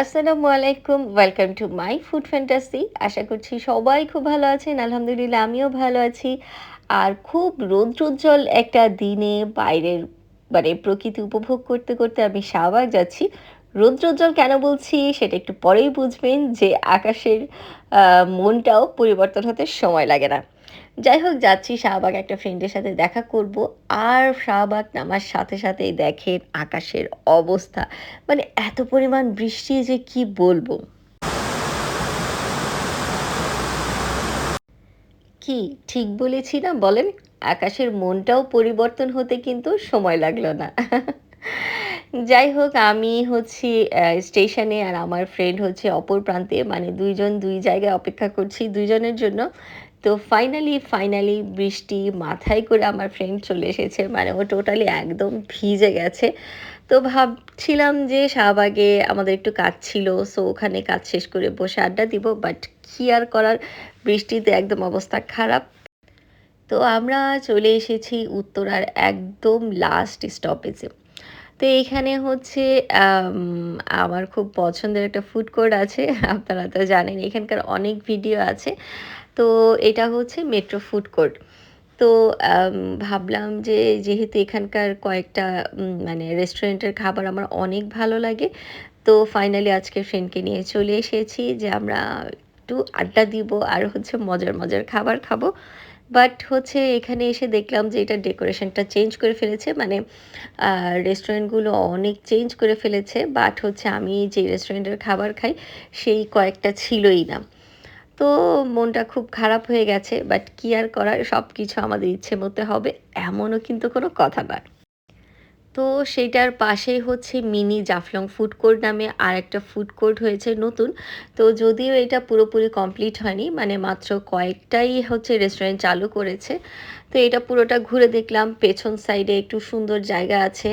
আসসালামু আলাইকুম welcome to my food fantasy আশা করছি সবাই খুব ভালো আছেন, আলহামদুলিল্লাহ আমিও ভালো আছি। আর খুব রৌদ্রোজ্জ্বল একটা দিনে বাইরের মানে প্রকৃতি উপভোগ করতে করতে আমি শাহবাগ যাচ্ছি। রৌদ্রোজ্জ্বল কেন বলছি, সেটা একটু পরেই বুঝবেন যে আকাশের মনটাও পরিবর্তন হতে সময় লাগে না। যাই হোক, যাচ্ছি শাহবাগ একটা ফ্রেন্ডের সাথে দেখা করব। আর শাহবাগ নামার সাথে সাথেই দেখেন আকাশের অবস্থা। মানে এত পরিমাণ বৃষ্টি যে কি বলব? কি, ঠিক বলেছি না? বলেন, আকাশের মনটাও পরিবর্তন হতে কিন্তু সময় লাগল না। যাই হোক, আমি হচ্ছি স্টেশনে আর আমার ফ্রেন্ড হচ্ছে অপর প্রান্তে। মানে দুইজন দুই জায়গায় অপেক্ষা করছি দুইজনের জন্য। তো ফাইনালি ফাইনালি বৃষ্টি মাথায় করে আমার ফ্রেন্ড চলে এসেছে। মানে ও টোটালি একদম ভিজে গেছে। তো ভাবছিলাম যে শাহবাগে আমাদের একটু কাজ ছিল সো ওখানে কাজ শেষ করে বসে আড্ডা দিব বাট কি আর করার? বৃষ্টিতে একদম অবস্থা খারাপ। তো আমরা চলে এসেছি উত্তরার একদম লাস্ট স্টপেজে তো এইখানে হচ্ছে আমার খুব পছন্দের একটা ফুড কোর্ট আছে। আপনারা তো জানেন, এখানকার অনেক ভিডিও আছে। তো এটা হচ্ছে মেট্রো ফুড কোর্ট তো ভাবলাম যে যেহেতু এখানকার কয়েকটা মানে রেস্টুরেন্টের খাবার আমার অনেক ভালো লাগে, তো ফাইনালি আজকে ফ্রেন্ডকে নিয়ে চলে এসেছি যে আমরা একটু আড্ডা দিব আর হচ্ছে মজার মজার খাবার খাব। বাট হচ্ছে এখানে এসে দেখলাম যে এটা ডেকোরেশনটা চেঞ্জ করে ফেলেছে মানে রেস্টুরেন্টগুলো অনেক চেঞ্জ করে ফেলেছে বাট হচ্ছে আমি যে রেস্টুরেন্টের খাবার খাই, সেই কয়েকটা ছিলই না। তো মনটা খুব খারাপ হয়ে গেছে বাট কি আর করার? সব কিছু আমাদের ইচ্ছে মতো হবে, এমনও কিন্তু কোনো কথা না তো সেইটার পাশেই হচ্ছে মিনি জাফলং ফুড কোর্ট নামে আর একটা ফুড কোর্ট হয়েছে নতুন। তো যদিও এটা পুরোপুরি কমপ্লিট হয়নি মানে মাত্র কয়েকটাই হচ্ছে রেস্টুরেন্ট চালু করেছে। তো এটা পুরোটা ঘুরে দেখলাম, পেছন সাইডে একটু সুন্দর জায়গা আছে।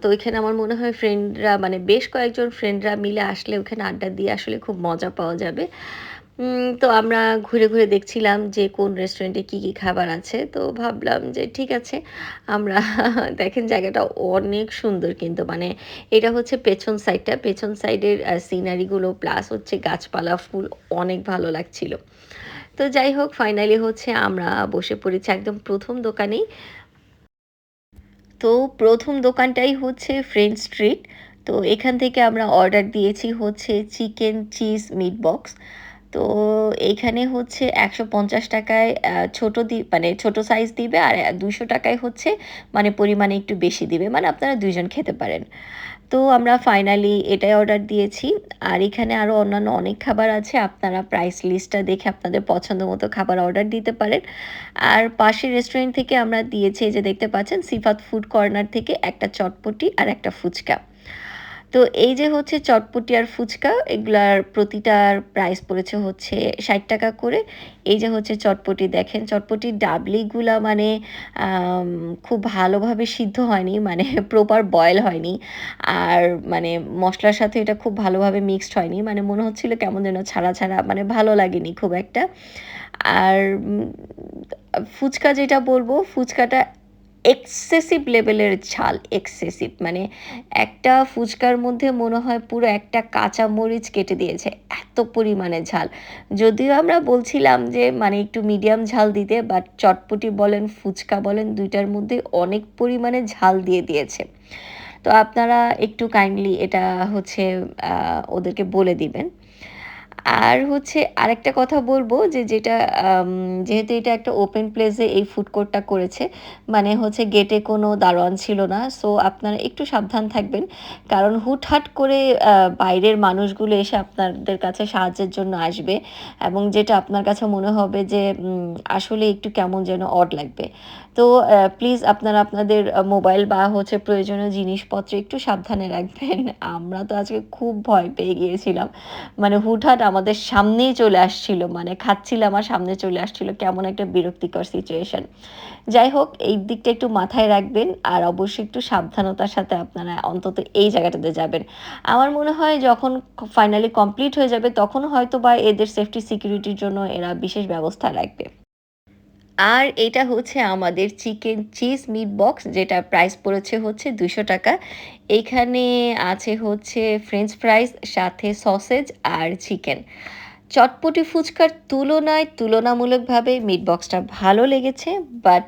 তো ওইখানে আমার মনে হয় ফ্রেন্ডরা মানে বেশ কয়েকজন ফ্রেন্ডরা মিলে আসলে ওখানে আড্ডা দিয়ে আসলে খুব মজা পাওয়া যাবে। তো আমরা ঘুরে ঘুরে দেখছিলাম যে কোন রেস্টুরেন্টে কি কি খাবার আছে। তো ভাবলাম যে ঠিক আছে, আমরা দেখেন জায়গাটা অনেক সুন্দর কিন্তু। মানে এটা হচ্ছে পেছন সাইডটা পেছন সাইডের সিনারিগুলো প্লাস হচ্ছে গাছপালা, ফুল অনেক ভালো লাগছিল। তো যাই হোক ফাইনালি হচ্ছে আমরা বসে পড়েছি একদম প্রথম দোকানেই। তো প্রথম দোকানটাই হচ্ছে ফ্রেঞ্চ স্ট্রিট তো এখান থেকে আমরা অর্ডার দিয়েছি হচ্ছে চিকেন চিজ মিট বক্স তো এইখানে হচ্ছে একশো পঞ্চাশ টাকায় ছোট দি মানে ছোট সাইজ দিবে আর দুশো টাকায় হচ্ছে মানে পরিমাণে একটু বেশি দিবে। মানে আপনারা দুইজন খেতে পারেন। তো আমরা ফাইনালি এটাই অর্ডার দিয়েছি। আর এখানে আরও অন্যান্য অনেক খাবার আছে। আপনারা প্রাইস লিস্টটা দেখে আপনাদের পছন্দ মতো খাবার অর্ডার দিতে পারেন। আর পাশের রেস্টুরেন্ট থেকে আমরা দিয়েছি যে দেখতে পাচ্ছেন সিফাত ফুড কর্নার থেকে একটা চটপটি আর একটা ফুচকা। তো এই যে হচ্ছে চটপটি আর ফুচকা, এগুলার প্রতিটার প্রাইস পড়েছে হচ্ছে ষাট টাকা করে। এই যে হচ্ছে চটপটি, দেখেন চটপটির ডাবলিগুলা মানে খুব ভালোভাবে সিদ্ধ হয়নি মানে প্রপার বয়েল হয়নি। আর মানে মশলার সাথে এটা খুব ভালোভাবে মিক্সড হয়নি মানে মনে হচ্ছিল কেমন যেন ছাড়া ছাড়া মানে ভালো লাগেনি খুব একটা। আর ফুচকা যেটা বলব, ফুচকাটা এক্সেসিভ লেভেলের ঝাল এক্সেসিভ মানে একটা ফুচকার মধ্যে মনে হয় পুরো একটা কাঁচা মরিচ কেটে দিয়েছে, এত পরিমাণে ঝাল। যদিও আমরা বলছিলাম যে মানে একটু মিডিয়াম ঝাল দিতে বাট চটপটি বলেন, ফুচকা বলেন, দুইটার মধ্যে অনেক পরিমাণে ঝাল দিয়ে দিয়েছে। তো আপনারা একটু কাইন্ডলি এটা হচ্ছে ওদেরকে বলে দিবেন। আর হচ্ছে আরেকটা কথা বলব যে যেটা যেহেতু এটা একটা ওপেন প্লেসে এই ফুড কোর্টটা করেছে মানে হচ্ছে গেটে কোনো দারোয়ান ছিল না সো আপনারা একটু সাবধান থাকবেন। কারণ হুটহাট করে বাইরের মানুষগুলো এসে আপনাদের কাছে সাহায্যের জন্য আসবে এবং যেটা আপনার কাছে মনে হবে যে আসলে একটু কেমন যেন অড লাগবে। তো প্লিজ আপনারা আপনাদের মোবাইল বা হচ্ছে প্রয়োজনীয় জিনিসপত্র একটু সাবধানে রাখবেন। আমরা তো আজকে খুব ভয় পেয়ে গিয়েছিলাম। মানে হুটহাট আমাদের সামনেই চলে আসছিল মানে খাচ্ছিলাম আমার সামনে চলে আসছিল, কেমন একটা বিরক্তিকর সিচুয়েশন যাই হোক, এই দিকটা একটু মাথায় রাখবেন আর অবশ্যই একটু সাবধানতার সাথে আপনারা অন্তত এই জায়গাটাতে যাবেন। আমার মনে হয় যখন ফাইনালি কমপ্লিট হয়ে যাবে তখন হয়তো বা এদের সেফটি সিকিউরিটির জন্য এরা বিশেষ ব্যবস্থা রাখবে। আর এটা হচ্ছে আমাদের চিকেন চিজ মিট বক্স, যেটা প্রাইস পড়েছে হচ্ছে দুশো টাকা। এখানে আছে হচ্ছে ফ্রেঞ্চ ফ্রাইস সাথে সসেজ আর চিকেন চটপটি ফুচকার তুলনায় তুলনামূলকভাবে মিট বক্সটা ভালো লেগেছে বাট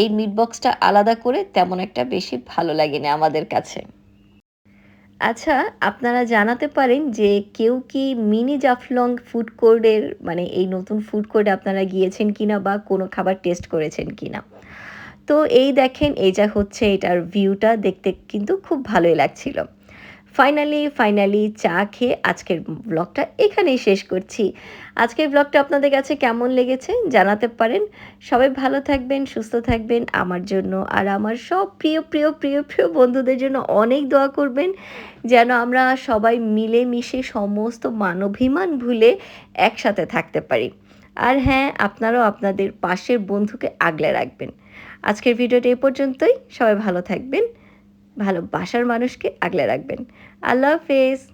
এই মিট বক্সটা আলাদা করে তেমন একটা বেশি ভালো লাগেনি আমাদের কাছে। আচ্ছা আপনারা জানাতে পারেন যে কেউ কি মিনি জাফলং ফুড কোর্টের মানে এই নতুন ফুড কোর্টে আপনারা গিয়েছেন কিনা বা কোনো খাবার টেস্ট করেছেন কিনা? তো এই দেখেন যা হচ্ছে এটার ভিউটা দেখতে কিন্তু খুব ভালোই লাগছিল। ফাইনালি ফাইনালি চা খেয়ে আজকের ব্লগটা এখানেই শেষ করছি। আজকের ব্লগটা আপনাদের কাছে কেমন লেগেছে জানাতে পারেন। সবাই ভালো থাকবেন, সুস্থ থাকবেন আমার জন্য। আর আমার সব প্রিয় প্রিয় প্রিয় প্রিয় বন্ধুদের জন্য অনেক দোয়া করবেন, যেন আমরা সবাই মিলে মিশে সমস্ত মানবিমান ভুলে একসাথে থাকতে পারি। আর হ্যাঁ আপনারাও আপনাদের পাশের বন্ধুকে আগলে রাখবেন। আজকের ভিডিওটা এ পর্যন্তই। সবাই ভালো থাকবেন। ভালোবাসার মানুষকে আগলে রাখবেন। আল্লাহ হাফেজ।